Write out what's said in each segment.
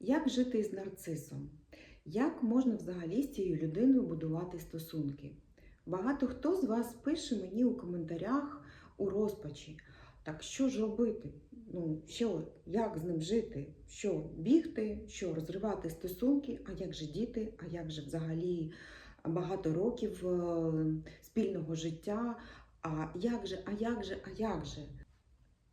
Як жити з нарцисом? Як можна взагалі з цією людиною будувати стосунки? Багато хто з вас пише мені у коментарях у розпачі. Так що ж робити? Ну, що, як з ним жити? Що бігти, що розривати стосунки, а як же діти, а як же взагалі багато років е, спільного життя? А як же, а як же, а як же?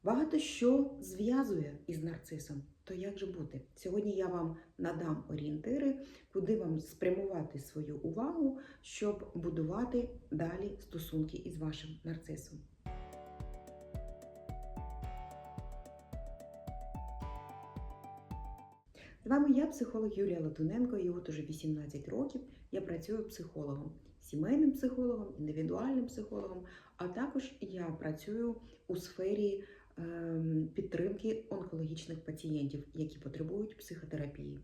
Багато що зв'язує із нарцисом. То як же бути? Сьогодні я вам надам орієнтири, куди вам спрямувати свою увагу, щоб будувати далі стосунки із вашим нарцисом. З вами я, психолог Юлія Латуненко, і от уже 18 років я працюю психологом, сімейним психологом, індивідуальним психологом, а також я працюю у сфері підтримки онкологічних пацієнтів, які потребують психотерапії.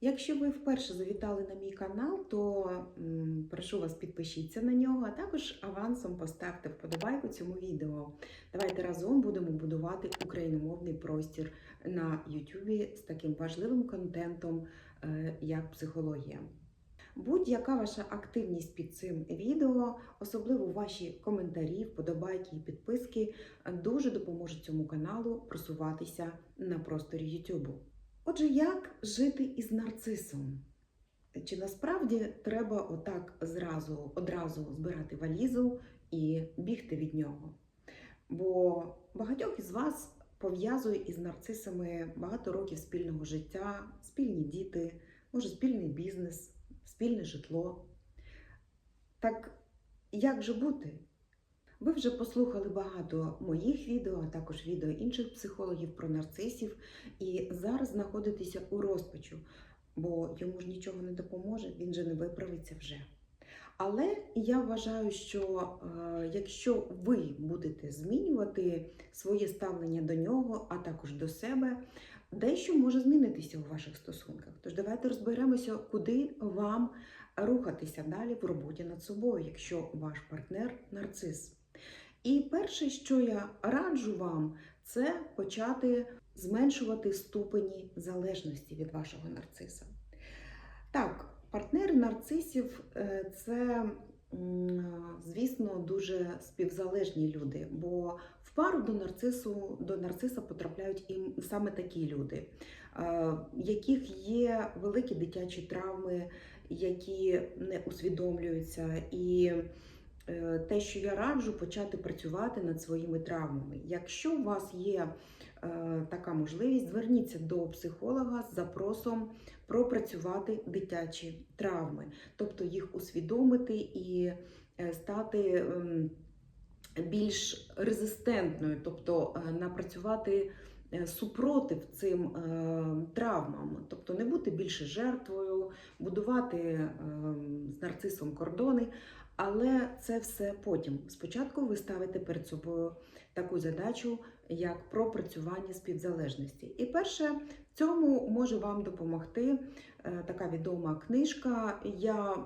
Якщо ви вперше завітали на мій канал, то прошу вас підпишіться на нього, а також авансом поставте вподобайку цьому відео. Давайте разом будемо будувати україномовний простір на YouTube з таким важливим контентом, е, як психологія. Будь-яка ваша активність під цим відео, особливо ваші коментарі, вподобайки і підписки, дуже допоможуть цьому каналу просуватися на просторі YouTube. Отже, як жити із нарцисом? Чи насправді треба отак зразу одразу збирати валізу і бігти від нього? Бо багатьох із вас пов'язує із нарцисами багато років спільного життя, спільні діти, може спільний бізнес, спільне житло. Так як же бути? Ви вже послухали багато моїх відео, а також відео інших психологів про нарцисів, і зараз знаходитеся у розпачу, бо йому ж нічого не допоможе, він же не виправиться вже. Але я вважаю, що е, якщо ви будете змінювати своє ставлення до нього, а також до себе, дещо може змінитися у ваших стосунках. Тож давайте розберемося, куди вам рухатися далі в роботі над собою, якщо ваш партнер нарцис. І перше, що я раджу вам, це почати зменшувати ступені залежності від вашого нарциса. Так, партнери нарцисів е, це, звісно, дуже співзалежні люди, бо в пару до нарцису до нарциса потрапляють і саме такі люди, е, яких є великі дитячі травми, які не усвідомлюються. І е, те, що я раджу, почати працювати над своїми травмами. Якщо у вас є е, така можливість, зверніться до психолога з запросом пропрацювати дитячі травми, тобто їх усвідомити і стати ем, більш резистентною, тобто е, напрацювати е, супротив цим е, травмам, тобто не бути більше жертвою, будувати ем, з нарцисом кордони. Але це все потім. Спочатку ви ставите перед собою таку задачу, як пропрацювання співзалежності. І перше цьому може вам допомогти е, така відома книжка. Я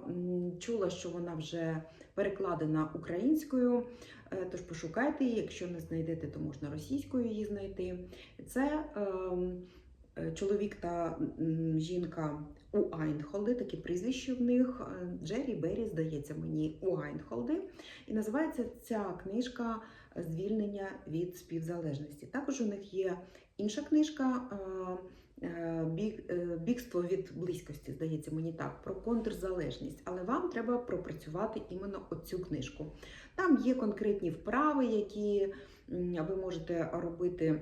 чула, що вона вже перекладена українською, е, тож пошукайте її. Якщо не знайдете, то можна російською її знайти. Це ем, е, чоловік та жінка у Айнхолди, такі прізвища в них е, Джері Беррі, здається мені, у Айнхолди. І називається ця книжка Звільнення від співзалежності. Також у них є інша книжка е, е, «Біг- е, Бігство від близькості, здається мені так, про контрзалежність. Але вам треба пропрацювати іменно оцю книжку. Там є конкретні вправи, які ви можете робити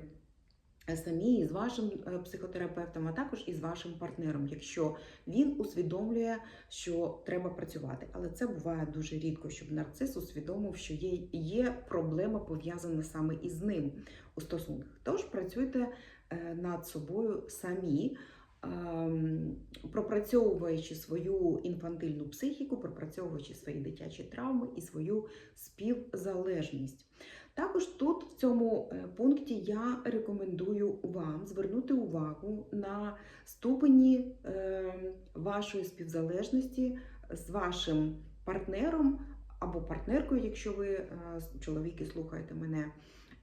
самі із вашим е, психотерапевтом, а також із вашим партнером, якщо він усвідомлює, що треба працювати. Але це буває дуже рідко, щоб нарцис усвідомив, що є, є проблема пов'язана саме із ним у стосунках. Тож працюйте е, над собою самі. ем, Пропрацьовуючи свою інфантильну психіку, пропрацьовуючи свої дитячі травми і свою співзалежність. Також тут в цьому е, пункті я рекомендую вам звернути увагу на ступені е, вашої співзалежності з вашим партнером або партнеркою, якщо ви е, чоловіки слухаєте мене.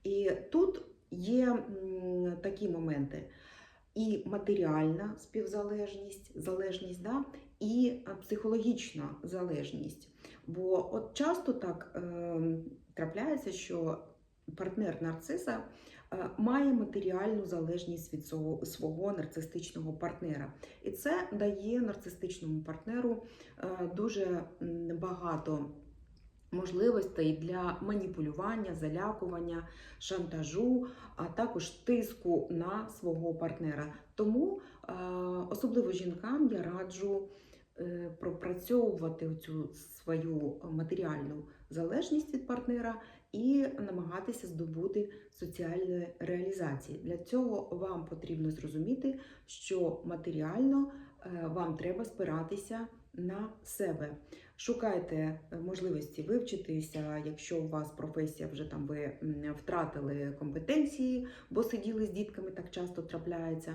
І тут є такі моменти. і матеріальна співзалежність, залежність, да, і психологічна залежність. Бо от часто так е, трапляється, що партнер нарциса е, має матеріальну залежність від свого, нарцистичного партнера. І це дає нарцистичному партнеру е, дуже багато можливостей для маніпулювання, залякування, шантажу, а також тиску на свого партнера. Тому е, особливо жінкам я раджу пропрацьовувати цю свою матеріальну залежність від партнера і намагатися здобути соціальної реалізації. Для цього вам потрібно зрозуміти, що матеріально е, вам треба спиратися на себе. Шукайте е, можливості вивчитися, якщо у вас професія вже там ви втратили компетенції, бо сиділи з дітками, так часто трапляється.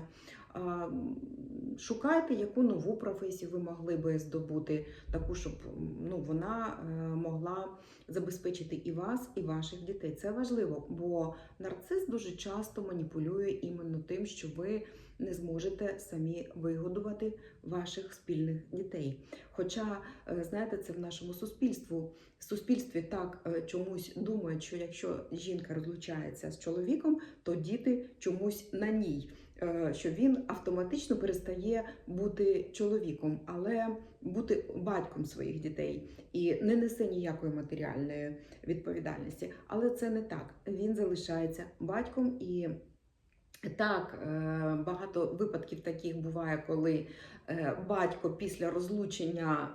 Шукайте, яку нову професію ви могли би здобути, таку, щоб ну, вона е, могла забезпечити і вас, і ваших дітей. Це важливо, бо нарцис дуже часто маніпулює іменно тим, що ви не зможете самі вигодувати ваших спільних дітей. Хоча, е, знаєте, це в нашому суспільству. суспільстві так е, чомусь думають, що якщо жінка розлучається з чоловіком, то діти чомусь на ній. Е, Що він автоматично перестає бути чоловіком, але бути батьком своїх дітей і не несе ніякої матеріальної відповідальності. Але це не так. Він залишається батьком і. Так, е, багато випадків таких буває, коли е, батько після розлучення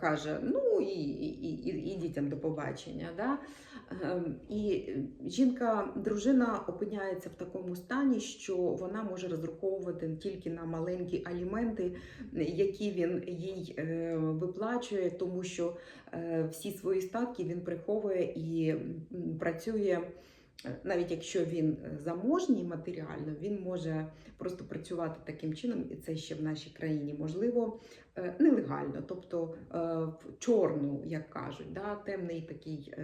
каже: ну і, і, і, і дітям до побачення. Да? Ем, І жінка, дружина опиняється в такому стані, що вона може розраховувати тільки на маленькі аліменти, які він їй е, виплачує, тому що е, всі свої статки він приховує і працює. Навіть якщо він е, заможній матеріально, він може просто працювати таким чином, і це ще в нашій країні можливо е, нелегально, тобто е, в чорну, як кажуть, да, темний такий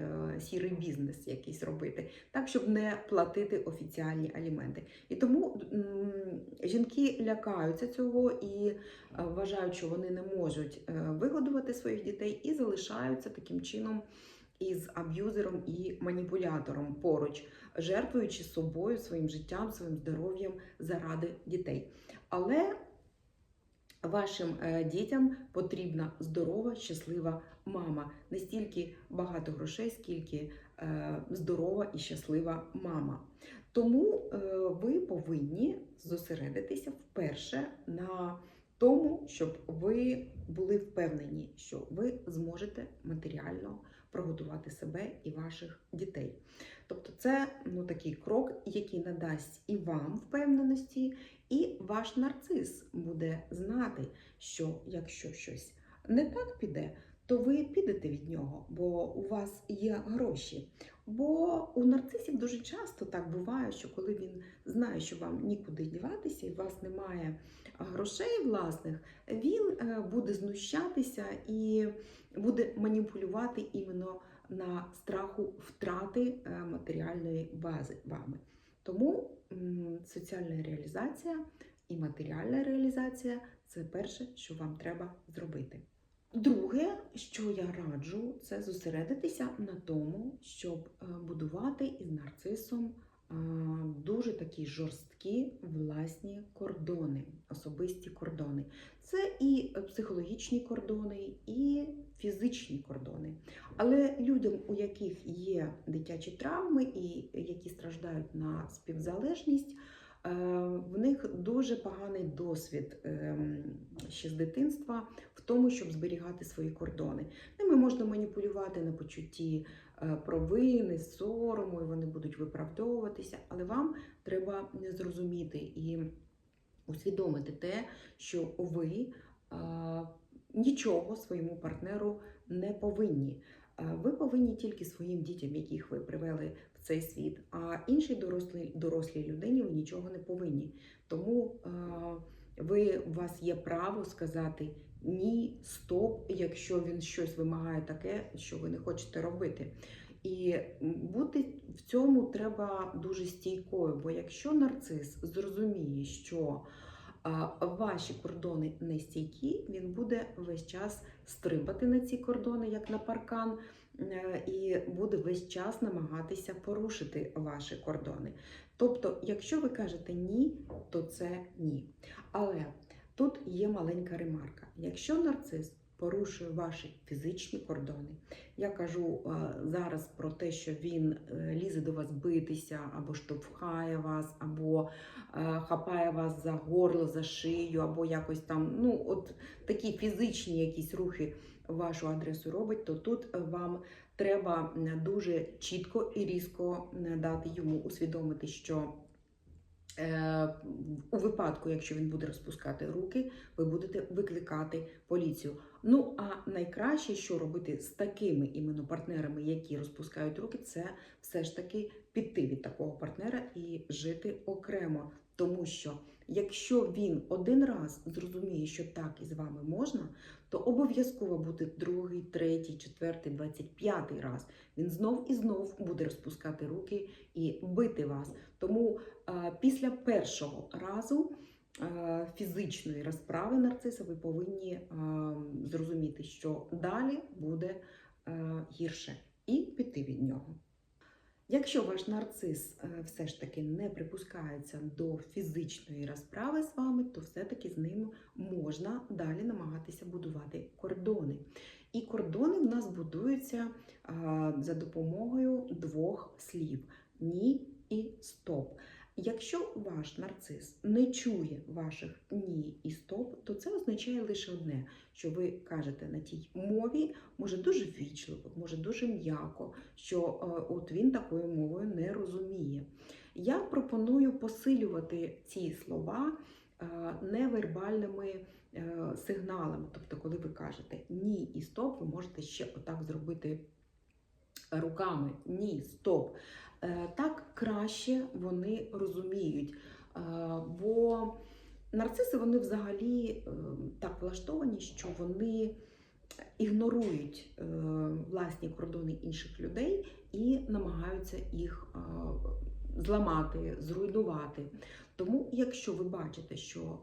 сірий бізнес якийсь робити, так щоб не платити офіціальні аліменти. І тому жінки лякаються цього і вважають, що вони не можуть вигодувати своїх дітей і залишаються таким чином із аб'юзером і маніпулятором поруч, жертвуючи собою, своїм життям, своїм здоров'ям заради дітей. Але вашим е, дітям потрібна здорова, щаслива мама. Не стільки багато грошей, скільки е, здорова і щаслива мама. Тому е, ви повинні зосередитися вперше на тому, щоб ви були впевнені, що ви зможете матеріально прогодувати себе і ваших дітей. Тобто, це ну, такий крок, який надасть і вам впевненості, і ваш нарцис буде знати, що якщо щось не так піде, то ви підете від нього, бо у вас є гроші. Бо у нарцисів дуже часто так буває, що коли він знає, що вам нікуди діватися, і у вас немає грошей власних, він е, буде знущатися і буде маніпулювати іменно на страху втрати е, матеріальної бази вами. Тому соціальна реалізація і матеріальна реалізація це перше, що вам треба зробити. Друге, що я раджу, це зосередитися на тому, щоб е, будувати із нарцисом е, дуже такі жорсткі власні кордони, особисті кордони. Це і психологічні кордони, і фізичні кордони. Але людям, у яких є дитячі травми і які страждають на співзалежність, в них дуже поганий досвід ем, ще з дитинства в тому, щоб зберігати свої кордони. Ними можна маніпулювати на почутті е, провини, сорому, і вони будуть виправдовуватися, але вам треба не зрозуміти і усвідомити те, що ви е, нічого своєму партнеру не повинні. Е, Ви повинні тільки своїм дітям, яких ви привели цей світ, а іншій дорослій, дорослій людині ви нічого не повинні. Тому е, ви, у вас є право сказати ні, стоп, якщо він щось вимагає таке, що ви не хочете робити. І бути в цьому треба дуже стійкою, бо якщо нарцис зрозуміє, що ваші кордони не стійкі, він буде весь час стрибати на ці кордони, як на паркан, е, і буде весь час намагатися порушити ваші кордони. Тобто, якщо ви кажете ні, то це ні. Але тут є маленька ремарка. Якщо нарцис порушує ваші фізичні кордони, я кажу е, зараз про те, що він е, лізе до вас битися, або штовхає вас, або е, хапає вас за горло, за шию, або якось там, ну, от такі фізичні якісь рухи вашу адресу робить, то тут вам треба дуже чітко і різко дати йому усвідомити, що е, у випадку, якщо він буде розпускати руки, ви будете викликати поліцію. Ну а найкраще, що робити з такими іменно партнерами, які розпускають руки, це все ж таки піти від такого партнера і жити окремо. Тому що якщо він один раз зрозуміє, що так із вами можна, то обов'язково буде другий, третій, четвертий, двадцять п'ятий раз. Він знов і знов буде розпускати руки і бити вас. Тому е, після першого разу е, фізичної розправи нарциса ви повинні е, зрозуміти, що далі буде е, гірше, і піти від нього. Якщо ваш нарцис е, все ж таки не припускається до фізичної розправи з вами, то все-таки з ним можна далі намагатися будувати кордони. І кордони в нас будуються за допомогою двох слів: ні і стоп. Якщо ваш нарцис не чує ваших ні і стоп, то це означає лише одне, що ви кажете на тій мові, може дуже ввічливо, може дуже м'яко, що е, от він такою мовою не розуміє. Я пропоную посилювати ці слова е, невербальними е, сигналами. Тобто, коли ви кажете ні і стоп, ви можете ще отак зробити руками ні, стоп. Е, Так краще вони розуміють. Е, Бо нарциси вони взагалі е, так влаштовані, що вони ігнорують власні кордони інших людей і намагаються їх зламати, зруйнувати. Тому, якщо ви бачите, що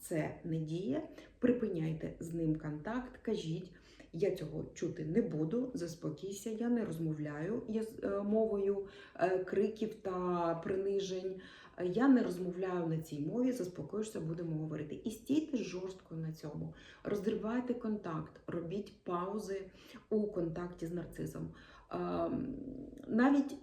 це не діє, припиняйте з ним контакт, кажіть. Я цього чути не буду, заспокійся, я не розмовляю яз- е, мовою е, криків та принижень. Е, Я не розмовляю на цій мові, заспокоїшся, будемо говорити. І стійте жорстко на цьому. Розривайте контакт, робіть паузи у контакті з нарцизом. Ем, Навіть,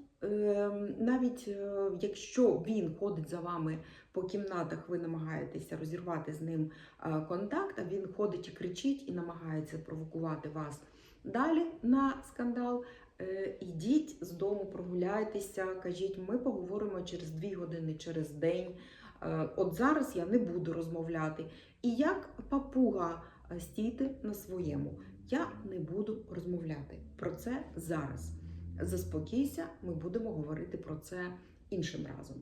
навіть е, якщо він ходить за вами по кімнатах, ви намагаєтеся розірвати з ним е, контакт, а він ходить і кричить і намагається провокувати вас далі на скандал. Е, Ідіть з дому, прогуляйтеся, кажіть, ми поговоримо через дві години, через день. Е, От зараз я не буду розмовляти. І як папуга стійте на своєму. Я не буду розмовляти про це зараз. Заспокійся, ми будемо говорити про це іншим разом.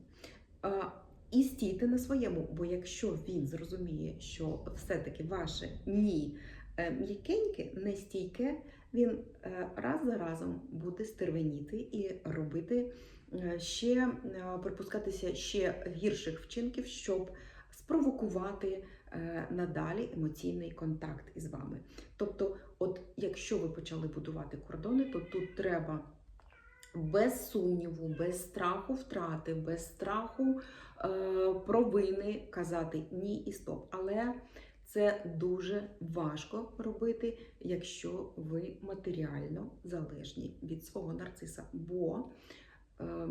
І стійте на своєму, бо якщо він зрозуміє, що все-таки ваше ні е, м'якеньке, не стійке, він е, раз за разом буде стервеніти і робити е, ще припускатися ще гірших вчинків, щоб спровокувати надалі емоційний контакт із вами. Тобто, от якщо ви почали будувати кордони, то тут треба без сумніву, без страху втрати, без страху е, провини казати ні і стоп. Але це дуже важко робити, якщо ви матеріально залежні від свого нарциса. Бо е,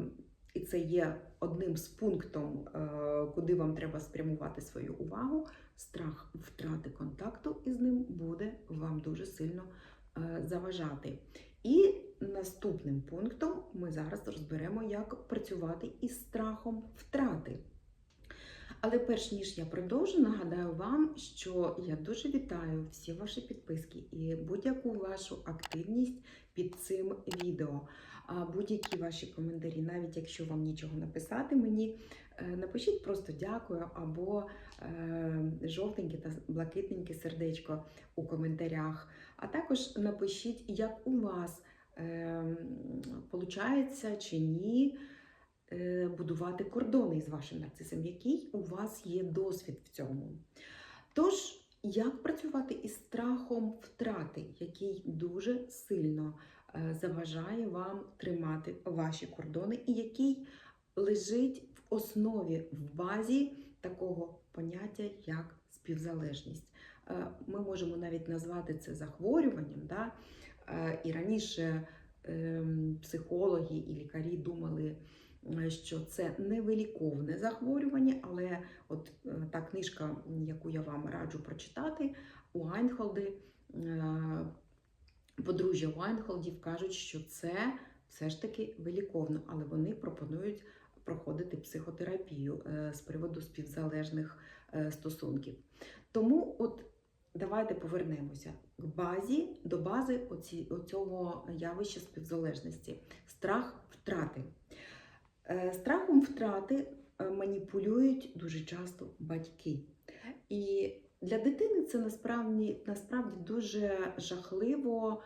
і це є одним з пунктом, е, куди вам треба спрямувати свою увагу. Страх втрати контакту із ним буде вам дуже сильно е, заважати. І наступним пунктом ми зараз розберемо, як працювати із страхом втрати. Але перш ніж я продовжу, нагадаю вам, що я дуже вітаю всі ваші підписки і будь-яку вашу активність під цим відео. Будь-які ваші коментарі, навіть якщо вам нічого написати мені, е, напишіть просто дякую або е, жовтеньке та блакитненьке сердечко у коментарях. А також напишіть, як у вас ем, получається чи ні е, будувати кордони із вашим нарцисом, який у вас є досвід в цьому. Тож, як працювати із страхом втрати, який дуже сильно е, заважає вам тримати ваші кордони, і який лежить в основі, в базі такого поняття, як співзалежність. Е, Ми можемо навіть назвати це захворюванням. Да? Е, І раніше ем, психологи і лікарі думали, що це невиліковне захворювання, але от е, та книжка, яку я вам раджу прочитати, Уайнхолди, е, подружжя Уайнхолдів кажуть, що це все ж таки виліковно, але вони пропонують проходити психотерапію з приводу співзалежних стосунків. Тому от давайте повернемося к базі, до бази оці, оцього явища співзалежності. Страх втрати. Е, Страхом втрати е, маніпулюють дуже часто батьки. І для дитини це насправді, насправді дуже жахливо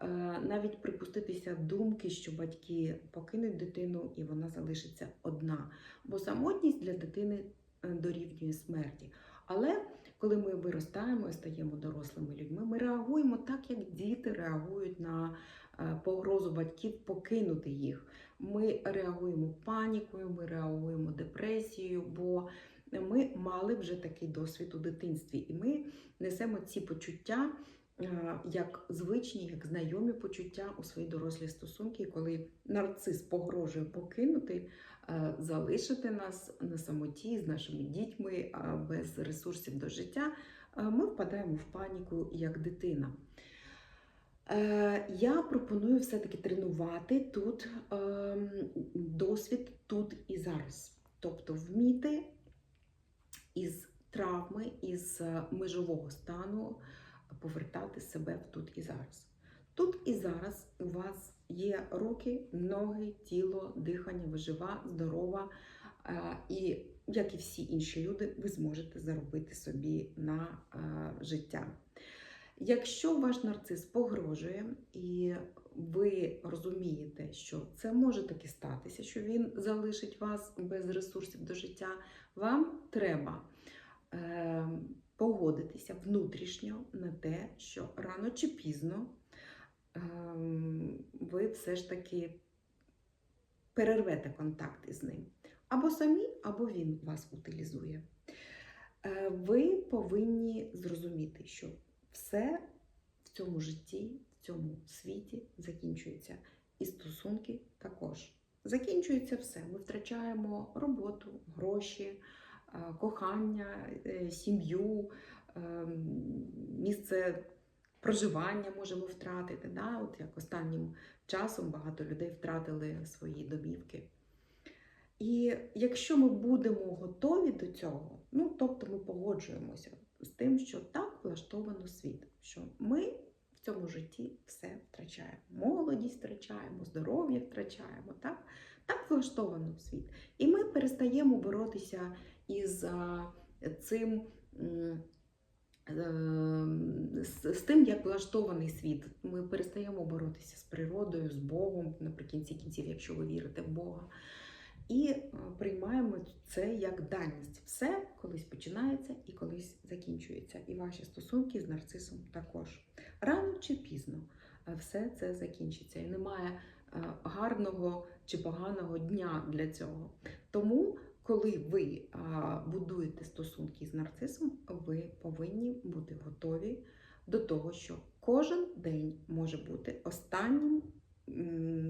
е, навіть припуститися думки, що батьки покинуть дитину і вона залишиться одна. Бо самотність для дитини дорівнює смерті. Але коли ми виростаємо і стаємо дорослими людьми, ми реагуємо так, як діти реагують на е, погрозу батьків покинути їх. Ми реагуємо панікою, ми реагуємо депресією, бо ми мали вже такий досвід у дитинстві, і ми несемо ці почуття е, як звичні, як знайомі почуття у свої дорослі стосунки. І коли нарцис погрожує покинути, залишити нас на самоті з нашими дітьми е, без ресурсів до життя, е, ми впадаємо в паніку як дитина. Е, Я пропоную все-таки тренувати тут ем, досвід тут і зараз. Тобто вміти із травми, із е, межового стану повертати себе в тут і зараз. Тут і зараз у вас є руки, ноги, тіло, дихання, ви жива, здорова. е, І як і всі інші люди, ви зможете заробити собі на е, життя. Якщо ваш нарцис погрожує, і ви розумієте, що це може таки статися, що він залишить вас без ресурсів до життя, вам треба е, погодитися внутрішньо на те, що рано чи пізно ви все ж таки перервете контакт із ним. Або самі, або він вас утилізує. Е, ви повинні зрозуміти, що все в цьому житті, в цьому світі закінчується. І стосунки також. Закінчується все. Ми втрачаємо роботу, гроші, е, кохання, е, сім'ю, е, місце проживання можемо втратити. Да? От як останнім часом багато людей втратили свої домівки. І якщо ми будемо готові до цього, ну тобто ми погоджуємося з тим, що так влаштовано світ, що ми в цьому житті все втрачаємо. Молодість втрачаємо, здоров'я втрачаємо. Так так влаштовано світ. І ми перестаємо боротися із цим. М, е, З, з тим, як влаштований світ, ми перестаємо боротися з природою, з Богом, наприкінці кінців, якщо ви вірите в Бога. І е, приймаємо це як даність. Все колись починається і колись закінчується. І ваші стосунки з нарцисом також. Рано чи пізно е, все це закінчиться. І немає е, гарного чи поганого дня для цього. Тому, коли ви будуєте стосунки з нарцисом, ви повинні бути готові до того, що кожен день може бути останнім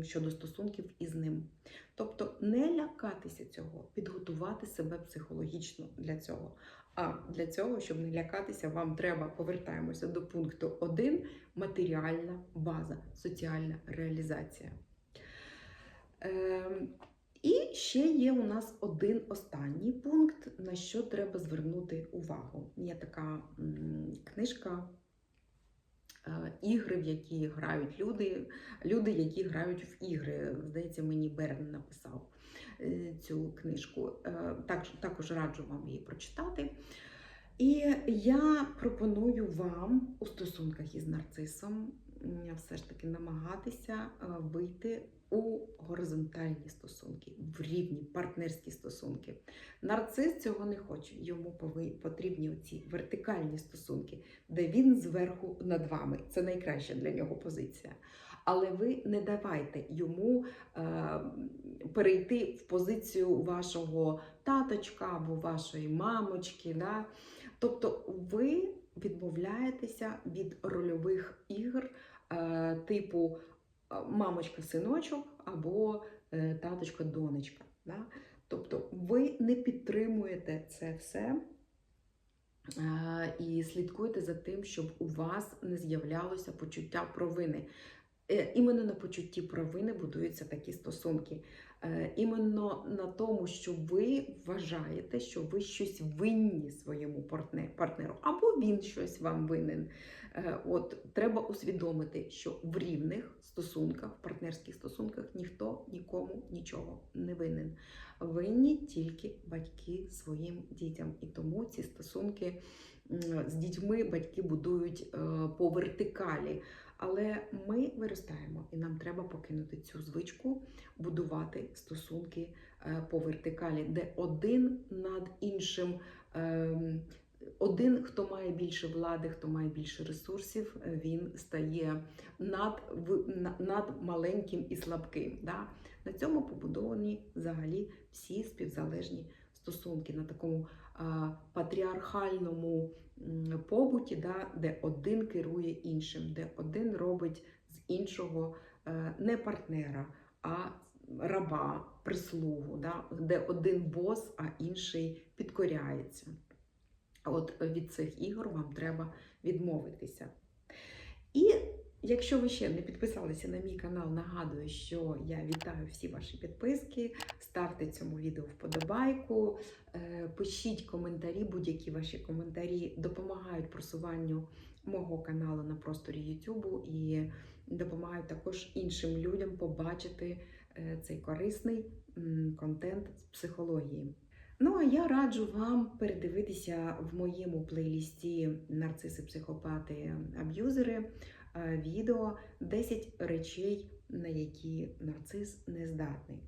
щодо стосунків із ним. Тобто не лякатися цього, підготувати себе психологічно для цього. А для цього, щоб не лякатися, вам треба повертаємося до пункту 1 матеріальна база, соціальна реалізація. Ем, і ще є у нас один останній пункт, на що треба звернути увагу. Є така книжка е, ігри, в які грають люди, люди, які грають в ігри. Здається, мені Берн написав е, цю книжку. Е, Так, також раджу вам її прочитати. І я пропоную вам у стосунках із нарцисом все ж таки намагатися е, вийти у горизонтальні стосунки, в рівні партнерські стосунки. Нарцис цього не хоче. Йому потрібні ці вертикальні стосунки, де він зверху над вами. Це найкраща для нього позиція. Але ви не давайте йому е, перейти в позицію вашого таточка або вашої мамочки. Да? Тобто ви відмовляєтеся від рольових ігор е, типу е, мамочка-синочок або е, таточка-донечка. Да? Тобто ви не підтримуєте це все і слідкуєте за тим, щоб у вас не з'являлося почуття провини. Е, Іменно на почутті провини будуються такі стосунки. Е, Іменно на тому, що ви вважаєте, що ви щось винні своєму партнеру, або він щось вам винен. Е, От треба усвідомити, що в рівних стосунках, в партнерських стосунках ніхто нікому нічого не винен. Винні тільки батьки своїм дітям. І тому ці стосунки з дітьми батьки будують по вертикалі. Але ми виростаємо, і нам треба покинути цю звичку будувати стосунки е, по вертикалі, де один над іншим. ем, Один, хто має більше влади, хто має більше ресурсів, е, він стає над, над маленьким і слабким. Да? На цьому побудовані взагалі всі співзалежні стосунки на такому патріархальному побуті, да, де один керує іншим, де один робить з іншого е, не партнера, а раба, прислугу, да, де один бос, а інший підкоряється. От від цих ігор вам треба відмовитися. І якщо ви ще не підписалися на мій канал, нагадую, що я вітаю всі ваші підписки. Ставте цьому відео вподобайку, е, пишіть коментарі, будь-які ваші коментарі допомагають просуванню мого каналу на просторі YouTube і допомагають також іншим людям побачити е, цей корисний контент з психології. Ну, а я раджу вам передивитися в моєму плейлісті Нарциси, психопати, аб'юзери відео 10 речей, на які нарцис не здатний.